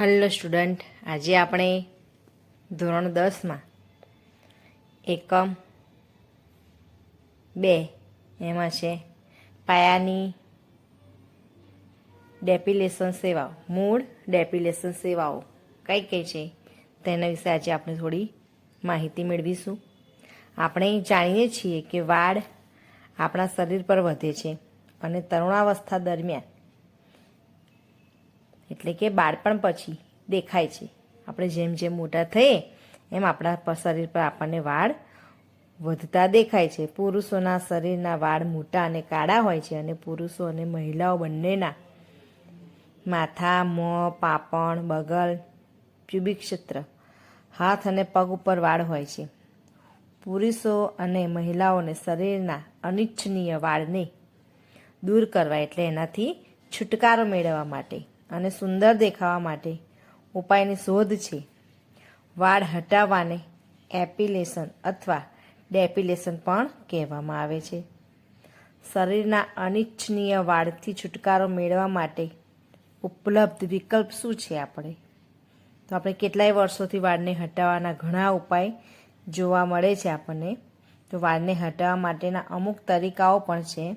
Hello student આજે આપણે ધોરણ દસમાં એકમ બે એમાં છે પાયાની ડેપિલેશન સેવાઓ, મૂળ ડેપિલેશન સેવાઓ. કઈ કઈ છે તેના વિશે આજે આપણે થોડી માહિતી મેળવીશું. આપણે જાણીએ છીએ કે વાળ આપણા શરીર પર વધે છે અને તરુણાવસ્થા દરમિયાન એટલે કે બાળપણ પછી દેખાય છે. આપણે જેમ જેમ મોટા થઈએ, એમ આપણા શરીર પર આપણને વાળ વધતા દેખાય છે. પુરુષોના શરીરના વાળ મોટા અને કાળા હોય છે અને પુરુષો અને મહિલાઓ બંનેના માથા, મોં, પાપણ, બગલ પ્યુબિક ક્ષેત્ર, હાથ અને પગ ઉપર વાળ હોય છે. પુરુષો અને મહિલાઓને શરીરના અનિચ્છનીય વાળને દૂર કરવા એટલે એનાથી છુટકારો મેળવવા માટે. અને સુંદર દેખાવા માટે ઉપાયની શોધ છે. વાળ હટાવવાને એપિલેશન અથવા ડેપિલેશન પણ કહેવામાં આવે છે. શરીરના અનિચ્છનીય વાળથી છુટકારો મેળવવા માટે ઉપલબ્ધ વિકલ્પ શું છે આપણે? તો આપણે કેટલાય વર્ષોથી વાળને હટાવવાના ઘણા ઉપાય જોવા મળે છે આપણને. તો વાળને હટાવવા માટેના અમુક તરીકાઓ પણ છે.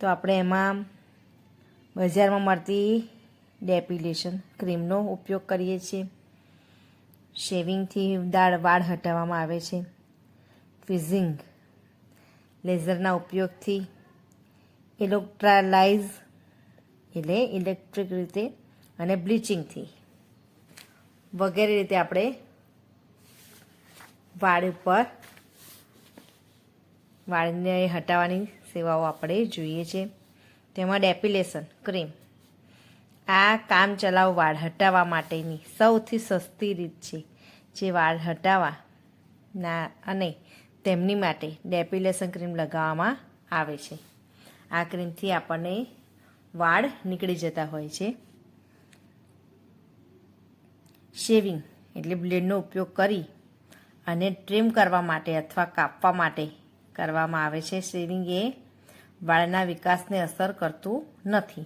તો આપણે એમાં બજારમાં મળતી ડેપિલેશન ક્રીમનો ઉપયોગ કરીએ છીએ. શેવિંગથી દાળ વાળ હટાવવામાં આવે છે. ફિઝિંગ લેઝરના ઉપયોગથી ઇલેક્ટ્રાલાઇઝ એટલે ઇલેક્ટ્રિક રીતે અને બ્લીચિંગથી વગેરે રીતે આપણે વાળ ઉપર વાળને હટાવવાની સેવાઓ આપણે જોઈએ છે તેમાં ડેપિલેશન ક્રીમ. આ કામ ચલાવ વાળ હટાવવા માટેની સૌથી સસ્તી રીત છે, જે વાળ હટાવવા ના અને તેમની માટે ડેપિલેશન ક્રીમ લગાવવામાં આવે છે. આ ક્રીમથી આપણને વાળ નીકળી જતા હોય છે. શેવિંગ એટલે બ્લેડનો ઉપયોગ કરી અને ટ્રીમ કરવા માટે અથવા કાપવા માટે કરવામાં આવે છે. શેવિંગ એ વાળના વિકાસને અસર કરતું નથી.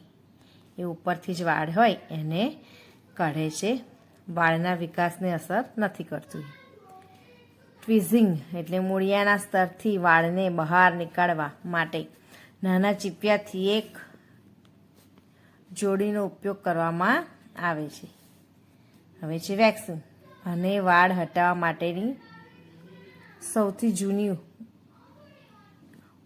એ ઉપરથી જ વાળ હોય એને કાઢે છે. વાળના વિકાસને અસર નથી કરતું. ટ્વિઝિંગ એટલે મૂળિયાના સ્તરથી વાળને બહાર નીકાળવા માટે નાના ચીપિયાથી એક જોડીનો ઉપયોગ કરવામાં આવે છે. હવે છે વેક્સિન. અને વાળ હટાવવા માટેની સૌથી જૂની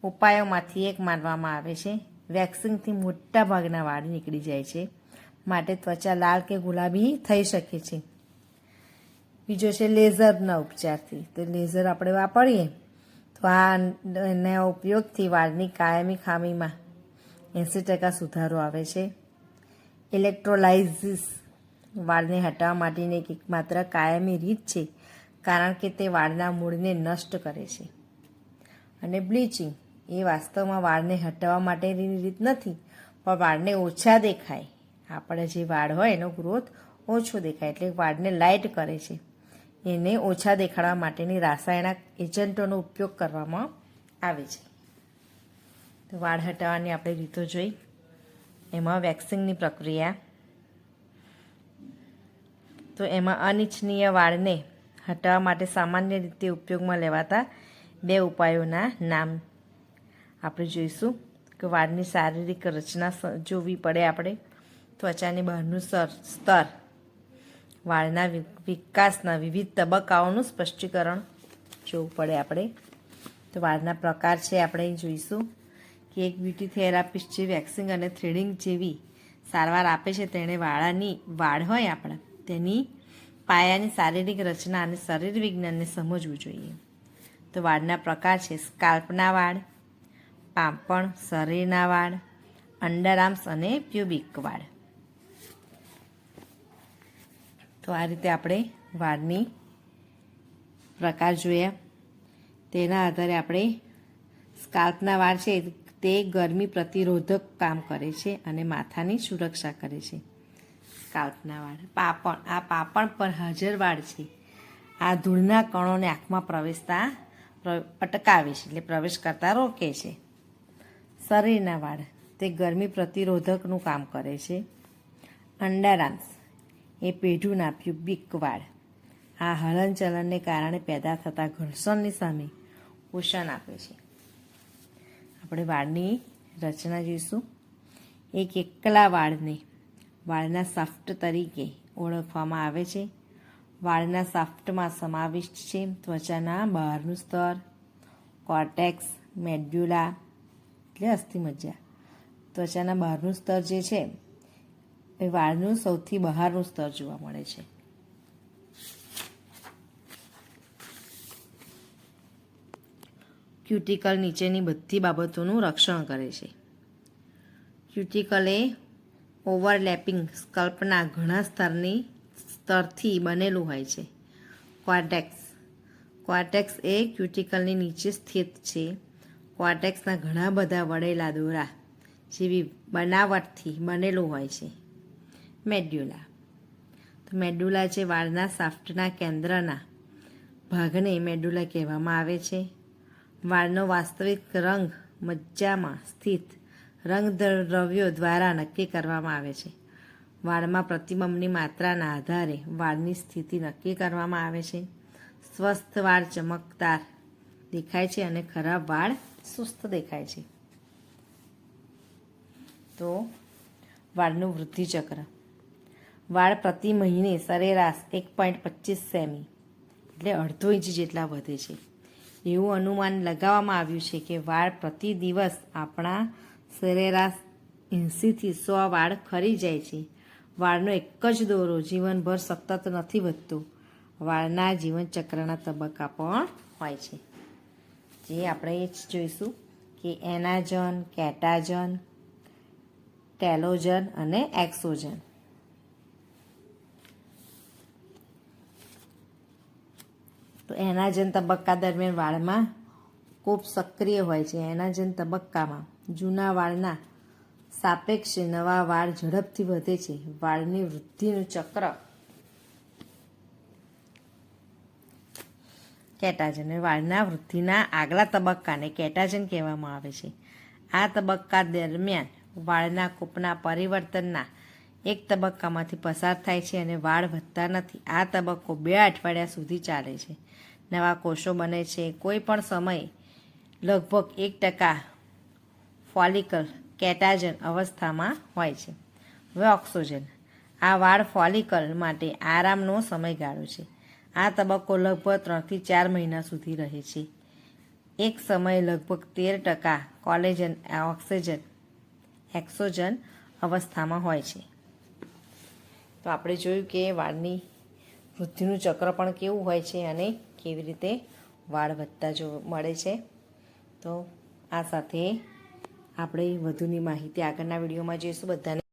ઉપાયોમાંથી એક માનવામાં આવે છે. વેક્સિંગથી મોટા ભાગના વાળ નીકળી જાય છે. માટે ત્વચા લાલ કે ગુલાબી થઈ શકે છે. બીજો છે લેઝરના ઉપચારથી. તો લેઝર આપણે વાપરીએ તો આ એના ઉપયોગથી વાળની કાયમી ખામીમાં એંસી ટકા સુધારો આવે છે. ઇલેક્ટ્રોલાઇઝિસ વાળને હટાવવા માટેની એક માત્ર કાયમી રીત છે, કારણ કે તે વાળના મૂળને નષ્ટ કરે છે. અને બ્લીચિંગ. એ વાસ્તવમાં વાળને હટાવવા માટેની રીત નથી, પણ વાળને ઓછા દેખાય. આપણે જે વાળ હોય એનો ગ્રોથ ઓછો દેખાય, એટલે વાળને લાઇટ કરે છે. એને ઓછા દેખાડવા માટેની રાસાયણિક એજન્ટોનો ઉપયોગ કરવામાં આવે છે. તો વાળ હટાવવાની આપણે રીતો જોઈ. એમાં વેક્સિંગની પ્રક્રિયા. તો એમાં અનિચ્છનીય વાળને હટાવવા માટે સામાન્ય રીતે ઉપયોગમાં લેવાતા બે ઉપાયોના નામ આપણે જોઈશું કે વાળની શારીરિક રચના જોવી પડે આપણે. ત્વચાની બહારનું સ્તર. વાળના વિકાસના વિવિધ તબક્કાઓનું સ્પષ્ટીકરણ જોવું પડે આપણે. તો વાળના પ્રકાર છે, આપણે જોઈશું કે એક બ્યુટી થેરાપિસ્ટ જે વેક્સિંગ અને થ્રેડિંગ જેવી સારવાર આપે છે, તેણે વાળાની, વાળ હોય આપણે, તેની પાયાની શારીરિક રચના અને શરીર વિજ્ઞાનને સમજવું જોઈએ. તો વાળના પ્રકાર છે, સ્કાલ્પના વાળ પાંપણ શરીરના વાળ અંડરઆર્મ્સ અને પ્યુબિક વાળ. તો આ રીતે આપણે વાળની પ્રકાર જોયા. તેના આધારે આપણે સ્કાલ્પના વાળ છે તે ગરમી પ્રતિરોધક કામ કરે છે અને માથાની સુરક્ષા કરે છે. સ્કાલ્પના વાળ, પાપણ, આ પાપણ પર હાજર વાળ છે. આ ધૂળના કણોને આંખમાં પ્રવેશતા અટકાવે છે, એટલે પ્રવેશ કરતા રોકે છે. શરીરના વાળ તે ગરમી પ્રતિરોધકનું કામ કરે છે. અંડરઆર્મ્સ એ પેઢુના પ્યુબિક વાળ. આ હલનચલનને કારણે પેદા થતા ઘર્ષણની સામે પોષણ આપે છે. આપણે વાળની રચના જોઈશું. એક એકલા વાળને વાળના સાફ્ટ તરીકે ઓળખવામાં આવે છે. વાળના સાફ્ટમાં સમાવિષ્ટ છે ત્વચાના બહારનું સ્તર, કોર્ટેક્સ, મેડ્યુલા એટલે અસ્થિમજ્જા ત્વચાના બહારનું સ્તર જે છે, એ વાળનું સૌથી બહારનું સ્તર જોવા મળે છે. ક્યુટિકલ નીચેની બધી બાબતોનું રક્ષણ કરે છે. ક્યુટિકલ એ ઓવરલેપિંગ સ્કલ્પના ઘણા સ્તરની, સ્તરથી બનેલું હોય છે. ક્વાર્ટેક્સ. ક્વાર્ટેક્સ એ ક્યુટિકલની નીચે સ્થિત છે. ક્વાર્ટેક્સના ઘણા બધા વળેલા દોરા જેવી બનાવટથી બનેલું હોય છે. મેડ્યુલા. તો મેડ્યુલા જે વાળના સાફ્ટના કેન્દ્રના ભાગને મેડ્યુલા કહેવામાં આવે છે. વાળનો વાસ્તવિક રંગ મજ્જામાં સ્થિત રંગ દ્રવ્યો દ્વારા નક્કી કરવામાં આવે છે. વાળમાં પ્રતિબંબની માત્રાના આધારે વાળની સ્થિતિ નક્કી કરવામાં આવે છે. સ્વસ્થ વાળ ચમકદાર દેખાય છે અને ખરાબ વાળ સુસ્ત દેખાય છે. તો વાળનું વૃદ્ધિચક્ર. વાળ પ્રતિ મહિને સરેરાશ એક પોઈન્ટ પચીસ સેમી, એટલે અડધો ઇંચ જેટલા વધે છે. એવું અનુમાન લગાવવામાં આવ્યું છે કે વાળ પ્રતિ દિવસ આપણા સરેરાશ એંસીથી સો વાળ ખરી જાય છે. વાળનો એક જ દોરો જીવનભર સતત નથી વધતો. વાળના જીવનચક્રના તબક્કા પણ હોય છે. જે આપણે એ જ જોઈશું કે એનાજન, કેટાજન, ટેલોજન અને એક્સોજન. તો એનાજન તબક્કા દરમિયાન વાળમાં ખૂબ સક્રિય હોય છે એનાજન તબક્કામાં. જૂના વાળના સાપેક્ષે નવા વાળ ઝડપથી વધે છે. વાળની વૃદ્ધિનું ચક્ર કેટાજન. વાળના વૃદ્ધિના આગલા તબક્કાને કેટાજન કહેવામાં આવે છે. આ તબક્કા દરમિયાન વાળના કૂપના પરિવર્તનના એક તબક્કામાંથી પસાર થાય છે અને વાળ વધતા નથી. આ તબક્કો બે અઠવાડિયા સુધી ચાલે છે. નવા કોષો બને છે. કોઈ પણ સમયે લગભગ એક ટકા ફોલિકલ કેટાજન અવસ્થામાં હોય છે. હવે ઓક્સોજન. આ વાળ ફોલિકલ માટે આરામનો સમયગાળો છે. આ તબક્કો લગભગ ત્રણથી ચાર મહિના સુધી રહે છે. એક સમયે લગભગ તેર ટકા કોલેજન ઓક્સિજન, એક્સોજન અવસ્થામાં હોય છે. તો આપણે જોયું કે વાળની વૃદ્ધિનું ચક્ર પણ કેવું હોય છે અને કેવી રીતે વાળ વધતા જો મળે છે. તો આ સાથે આપણે વધુની માહિતી આગળના વિડીયોમાં જોઈશું. બધાને